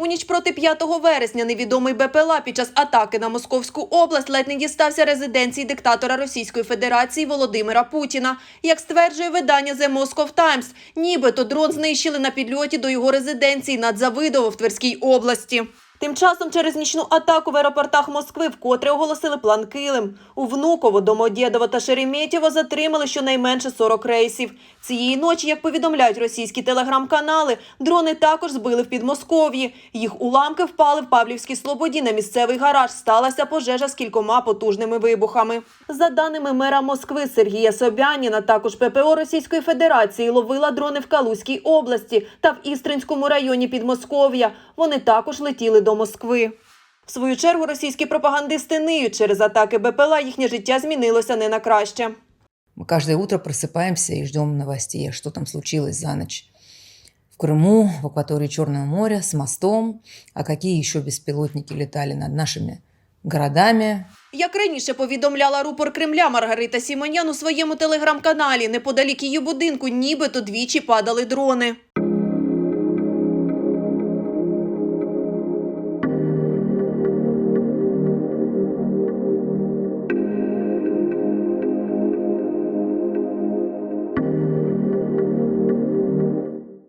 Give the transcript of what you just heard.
У ніч проти 5 вересня невідомий БПЛА під час атаки на Московську область ледь не дістався резиденції диктатора Російської Федерації Володимира Путіна. Як стверджує видання The Moscow Times, нібито дрон знищили на підльоті до його резиденції над Завидово в Тверській області. Тим часом через нічну атаку в аеропортах Москви вкотре оголосили план Килим. У Внуково, Домодєдово та Шереметьєво затримали щонайменше 40 рейсів. Цієї ночі, як повідомляють російські телеграм-канали, дрони також збили в Підмосков'ї. Їх уламки впали в Павлівській Слободі на місцевий гараж. Сталася пожежа з кількома потужними вибухами. За даними мера Москви Сергія Собяніна, також ППО Російської Федерації ловила дрони в Калузькій області та в Істринському районі Підмосков'я. Вони також летіли до Москви. В свою чергу російські пропагандисти ниють через атаки БПЛА. Їхнє життя змінилося не на краще. Мы каждое утро просыпаемся и ждем новостей, а что там случилось за ночь в Крыму, в акватории Черного моря, с мостом, а какие еще беспилотники летали над нашими городами. Як раніше повідомляла рупор Кремля Маргарита Сімонян у своєму телеграм-каналі, неподалік її будинку нібито двічі падали дрони.